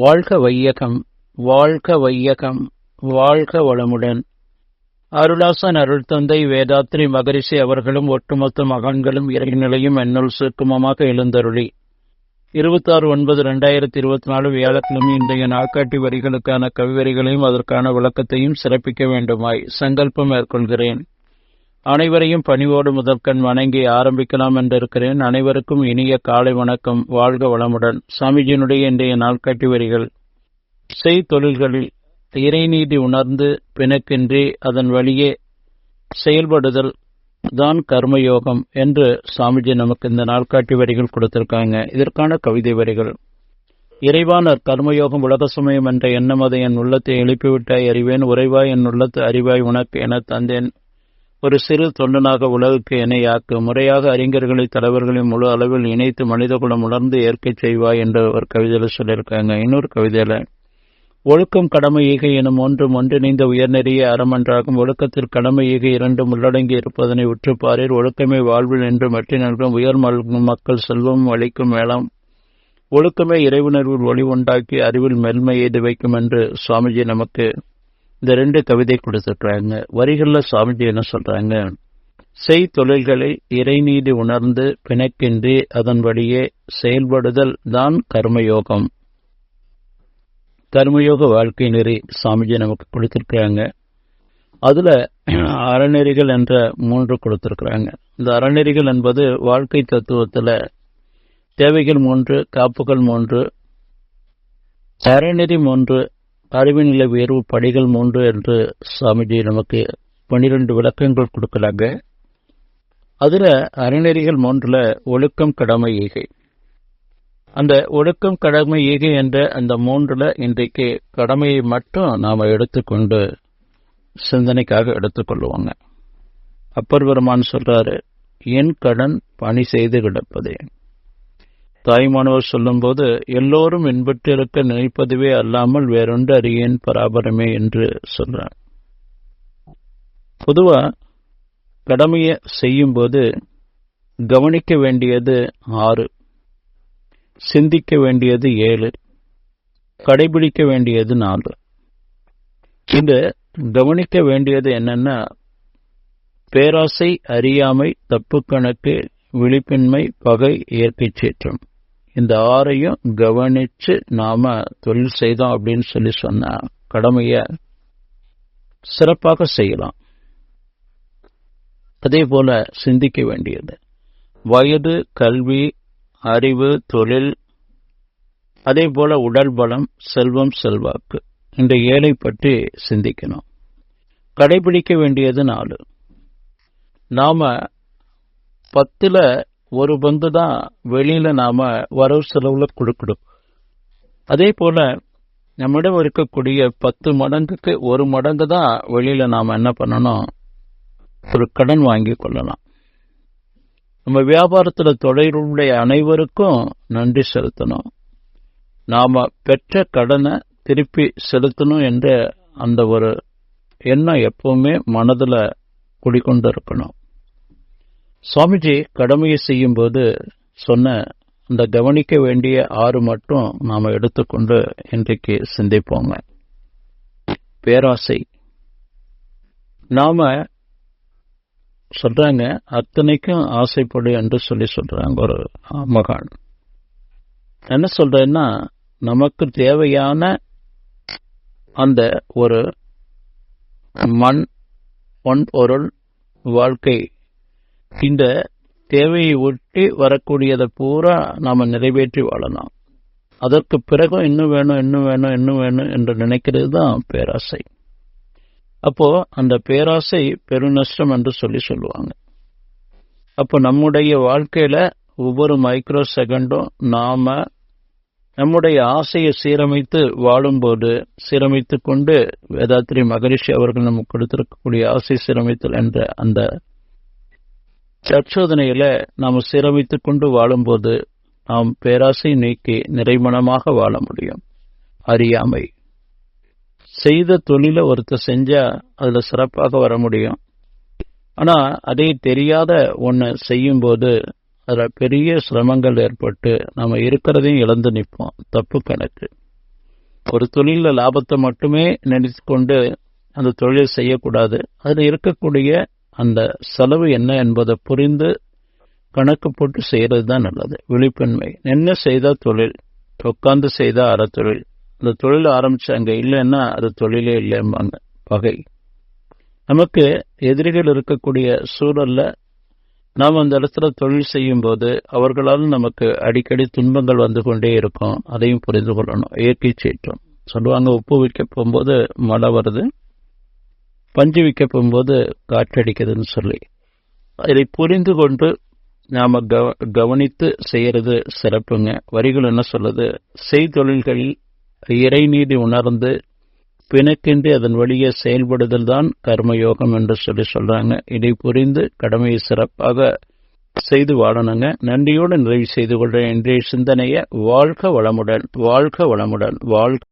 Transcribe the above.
வாழ்க வையகம் வாழ்க வையகம் வாழ்க வளமுடன். அருளாசன் அருள் தந்தை வேதாத்ரி மகரிஷி அவர்களும் ஒட்டுமொத்த மகான்களும் இறைநிலையும் என்னுள் சுருக்கமமாக எழுந்தருளி. இருபத்தாறு ஒன்பது ரெண்டாயிரத்தி இருபத்தி நாலு வியாழக்கிழமை இன்றைய நாட்காட்டி வரிகளுக்கான கவிவரிகளையும் அதற்கான விளக்கத்தையும் சிறப்பிக்க வேண்டுமாய் சங்கல்பம் மேற்கொள்கிறேன். அனைவரையும் பணிவோடு முதற்கண் வணங்கி ஆரம்பிக்கலாம் என்றிருக்கிறேன். அனைவருக்கும் இனிய காலை வணக்கம். வாழ்க வளமுடன். சாமிஜியினுடைய இன்றைய நாள்காட்டி வரிகள் செய் தொழில்களில் இறைநீதி உணர்ந்து பிணக்கின்றி அதன் வழியே செயல்படுதல் தான் கர்மயோகம் என்று சாமிஜி நமக்கு இந்த நாட்காட்டி வரிகள் கொடுத்திருக்காங்க. இதற்கான கவிதை வரிகள். இறைவான கர்மயோகம் உலக சமயம் என்ற எண்ணம் அதை என் உள்ளத்தை எழுப்பிவிட்டாய் அறிவேன். உறைவாய் என் உள்ளத்து அறிவாய் உனக்கு என தந்தேன். ஒரு சிறு தொண்டனாக உலகுக்கு இணையாக்கு முறையாக அறிஞர்களை தலைவர்களின் முழு அளவில் இணைத்து மனிதகுலம் உணர்ந்து ஏற்கை செய்வாய் என்ற ஒரு கவிதையில் சொல்லியிருக்காங்க. இன்னொரு கவிதையில ஒழுக்கம் கடமை ஈகை எனும் ஒன்றும் ஒன்றிணைந்த உயர்நெறிய அறமன்றாகும். ஒழுக்கத்தில் கடமை ஈகை இரண்டும் உள்ளடங்கி இருப்பதனை உற்றுப்பாரீர் ஒழுக்கமே வாழ்வில் என்று மற்ற நல்கும். உயர் மக்கள் செல்வம் அளிக்கும் மேளம். ஒழுக்கமே இறைவுணர்வில் ஒளி உண்டாக்கி அறிவில் மென்மையை எய்து வைக்கும் என்று சுவாமிஜி நமக்கு இந்த ரெண்டு கவிதை கொடுத்துருக்காங்க வரிகளில் சுவாமிஜி என்ன சொல்றாங்க? செய் தொழில்களை இறைநீதி உணர்ந்து பிணக்கின்றி அதன் வழியே செயல்படுதல் தான் கர்மயோகம். கர்மயோக வாழ்க்கை நெறி சாமிஜி நமக்கு கொடுத்திருக்கிறாங்க. அதுல அறநெறிகள் என்ற மூன்று கொடுத்திருக்கிறாங்க. இந்த அறநெறிகள் என்பது வாழ்க்கை தத்துவத்துல தேவைகள் மூன்று காப்புகள் மூன்று அறநெறி மூன்று அறிவுநிலை உயர்வு படிகள் மூன்று என்று சாமிஜி நமக்கு பனிரெண்டு விளக்கங்கள் கொடுக்குறாங்க. அதில் அறநெறிகள் மூன்றில் ஒழுக்கம் கடமை ஈகை அந்த ஒழுக்கம் கடமை ஈகை என்ற அந்த மூன்றில் இன்றைக்கு கடமையை மட்டும் நாம் எடுத்துக்கொண்டு சிந்தனைக்காக எடுத்துக்கொள்ளுவாங்க. அப்பர் பெருமான் சொல்றாரு என் கடன் பணி செய்து கிடப்பதே. தாய்மானவர் சொல்லும்போது எல்லோரும் இன்பற்றிருக்க நினைப்பதுவே அல்லாமல் வேறொன்று அறியேன் பராபரமே என்று சொல்றார். பொதுவா கடமையை செய்யும்போது கவனிக்க வேண்டியது ஆறு. சிந்திக்க வேண்டியது ஏழு. கடைபிடிக்க வேண்டியது நாலு இந்த கவனிக்க வேண்டியது என்னன்னா பேராசை அறியாமை தப்பு கணக்கு விழிப்பின்மை பகை இயற்கை சீற்றம். இந்த ஆறையும் கவனிச்சு நாம தொழில் செய்தோம் அப்படின்னு சொல்லி சொன்னால் கடமைய சிறப்பாக செய்யலாம். அதே போல சிந்திக்க வேண்டியது. வயது கல்வி அறிவு தொழில் அதே போல உடல் பலம் செல்வம் செல்வாக்கு. இந்த ஏழை பற்றி சிந்திக்கணும். கடைபிடிக்க வேண்டியது நாலு. நாம பத்துல ஒரு பங்கு தான் வெளியில நாம வரவு செலவுல கொடுக்கணும். அதே போல நம்மிடம் இருக்கக்கூடிய பத்து மடங்குக்கு ஒரு மடங்கு தான் வெளியில நாம என்ன பண்ணணும்? ஒரு கடன் வாங்கி கொள்ளலாம். நம்ம வியாபாரத்துல தொழிலுடைய அனைவருக்கும் நன்றி செலுத்தணும். நாம பெற்ற கடனை திருப்பி செலுத்தணும் என்ற அந்த ஒரு எண்ணம் எப்பவுமே மனதில் குடிக்கொண்டு இருக்கணும் சுவாமிஜி கடமையை செய்யும் போது சொன்ன அந்த கவனிக்க வேண்டிய ஆறு மட்டும் நாம எடுத்துக்கொண்டு இன்றைக்கு சிந்திப்போங்க. பேராசை. நாம சொல்றாங்க அத்தனைக்கும் ஆசைப்படு என்று சொல்லி சொல்றாங்க ஒரு மகான். என்ன சொல்றேன்னா நமக்கு தேவையான அந்த ஒரு மண் பொன் பொருள் வாழ்க்கை இந்த தேவையை ஒட்டி வரக்கூடியதை பூரா நாம நிறைவேற்றி வாழலாம். அதற்கு பிறகும் இன்னும் வேணும் இன்னும் வேணும் இன்னும் வேணும் என்று நினைக்கிறது தான் பேராசை. அப்போ அந்த பேராசை பெருநஷ்டம் என்று சொல்லி சொல்லுவாங்க. அப்போ நம்முடைய வாழ்க்கையில ஒவ்வொரு மைக்ரோ செகண்டும் நாம நம்முடைய ஆசையை சீரமைத்து வாழும்போது சீரமைத்து கொண்டு வேதாத்திரி மகரிஷி அவர்கள் நமக்கு கொடுத்திருக்கக்கூடிய ஆசை சீரமைத்தல் என்ற அந்த சச்சோதனையில நாம் சீரமைத்துக் கொண்டு வாழும்போது நாம் பேராசை நீக்கி நிறைமணமாக வாழ முடியும். அறியாமை. செய்த தொழில ஒருத்தர் செஞ்சா அதுல சிறப்பாக வர முடியும். ஆனா அதை தெரியாத ஒன்று செய்யும் போது அதுல பெரிய சிரமங்கள் ஏற்பட்டு நம்ம இருக்கிறதையும் இழந்து நிற்போம். தப்பு கணக்கு. ஒரு தொழில லாபத்தை மட்டுமே நினைத்து கொண்டு அந்த தொழில் செய்யக்கூடாது. அதில் இருக்கக்கூடிய அந்த செலவு என்ன என்பதை புரிந்து கணக்கு போட்டு செய்கிறது தான் நல்லது. விழிப்பின்மை. என்ன செய்தால் தொழில்? உட்காந்து செய்தால் அற தொழில். அந்த தொழில் ஆரம்பிச்சாங்க இல்லைன்னா அது தொழிலே இல்லைம்பாங்க. பகை. நமக்கு எதிரிகள் இருக்கக்கூடிய சூழல்ல நாம் அந்த இடத்துல தொழில் செய்யும் போது அவர்களால் நமக்கு அடிக்கடி துன்பங்கள் வந்து கொண்டே இருக்கும். அதையும் புரிந்து கொள்ளணும். இயற்கை சீற்றம். சொல்லுவாங்க உப்பு வைக்க போகும்போது மழை வருது. பஞ்சு விற்க போகும்போது காற்றடிக்குதுன்னு சொல்லி. இதை புரிந்து கொண்டு நாம் கவ கவனித்து செய்கிறது சிறப்புங்க. வரிகள் என்ன சொல்லுது? செய்தொழில்களில் இறைநீதி உணர்ந்து பிணக்கின்றி அதன் வழியே செயல்படுதல் தான் கர்மயோகம் என்று சொல்லி சொல்றாங்க. இதை புரிந்து கடமையை சிறப்பாக செய்து வாழணுங்க. நன்றியோடு நிறைவு செய்து கொள்ற இன்றைய சிந்தனையை வாழ்க வளமுடன் வாழ்க வளமுடன் வாழ்க